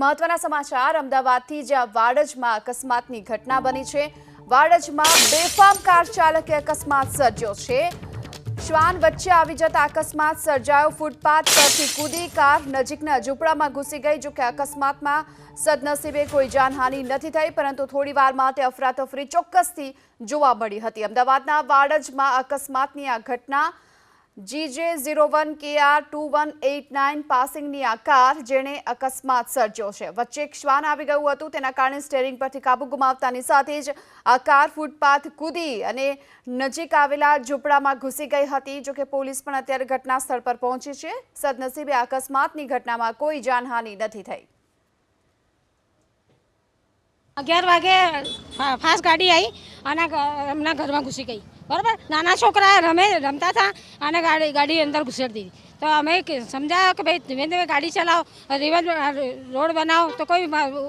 મહત્વના સમાચાર, અમદાવાદથી જ્યાં વાડજમાં અકસ્માતની ઘટના બની છે. વાડજમાં બેફામ કાર ચાલકે અકસ્માત સર્જ્યો છે. શ્વાન વચ્ચે આવી જતા અકસ્માત સર્જાયો. ફૂટપાથ પરથી કૂદી કાર નજીકના ઝૂંપડામાં ઘૂસી ગઈ, જોકે અકસ્માતમાં સદનસીબે કોઈ જાનહાનિ નથી થઈ, પરંતુ થોડી વાર માટે અફરાતફરી ચોક્કસથી જોવા મળી હતી. અમદાવાદના વાડજમાં અકસ્માતની આ ઘટના GJ zero one K R two one eight nine પાસિંગની આ કાર જેણે અકસ્માત સર્જ્યો છે. વચ્ચે એક શ્વાન આવી ગયું હતું. તેના કારણે સ્ટેરિંગ પરથી કાબુ ગુમાવતાની સાથે જ આ કાર ફૂટપાથ કૂદી અને નજીક આવેલા ઝૂંપડામાં ઘૂસી ગઈ હતી. જોકે પોલીસ પણ અત્યારે ઘટના સ્થળ પર પહોંચી છે. સદનસીબે અકસ્માતની ઘટનામાં કોઈ જાનહાનિ નથી થઈ. અગિયાર વાગે ફાસ્ટ ગાડી આવી અને એમના ઘરમાં ઘૂસી ગઈ. બરાબર? નાના છોકરા રમે, રમતા હતા અને ગાડી ગાડી અંદર ઘુસેડી દીધી. તો અમે સમજાવ્યો કે ભાઈ, ધીમે ધીમે ગાડી ચલાવો રિવર રોડ બનાવો, તો કોઈ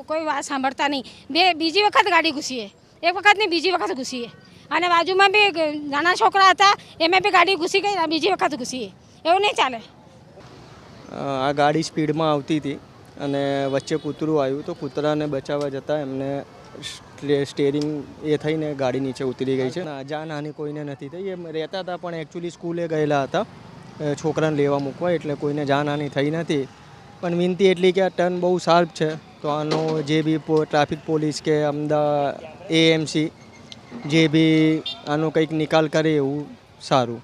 કોઈ વાત સાંભળતા નહીં. બે, બીજી વખત ગાડી ઘૂસીએ. એક વખત નહીં બીજી વખત ઘૂસીએ. અને બાજુમાં બી નાના છોકરા હતા, એમાં બી ગાડી ઘૂસી ગઈ બીજી વખત ઘૂસીએ. એવું નહીં ચાલે. આ ગાડી સ્પીડમાં આવતી હતી અને વચ્ચે કૂતરું આવ્યું, તો કૂતરાને બચાવવા જતાં એમને સ્ટેરિંગ એ થઈને ગાડી નીચે ઉતરી ગઈ છે. જાનહાનિ કોઈને નથી થઈ. એમ રહેતા હતા, પણ એકચ્યુઅલી સ્કૂલે ગયેલા હતા. છોકરાને લેવા મૂકવા, એટલે કોઈને જાનહાની થઈ નથી. પણ વિનંતી એટલી કે આ ટર્ન બહુ શાર્પ છે. તો આનો જે બી ટ્રાફિક પોલીસ કે અમદાવાદ એએમસી જે બી આનો કંઈક નિકાલ કરે એવું સારું.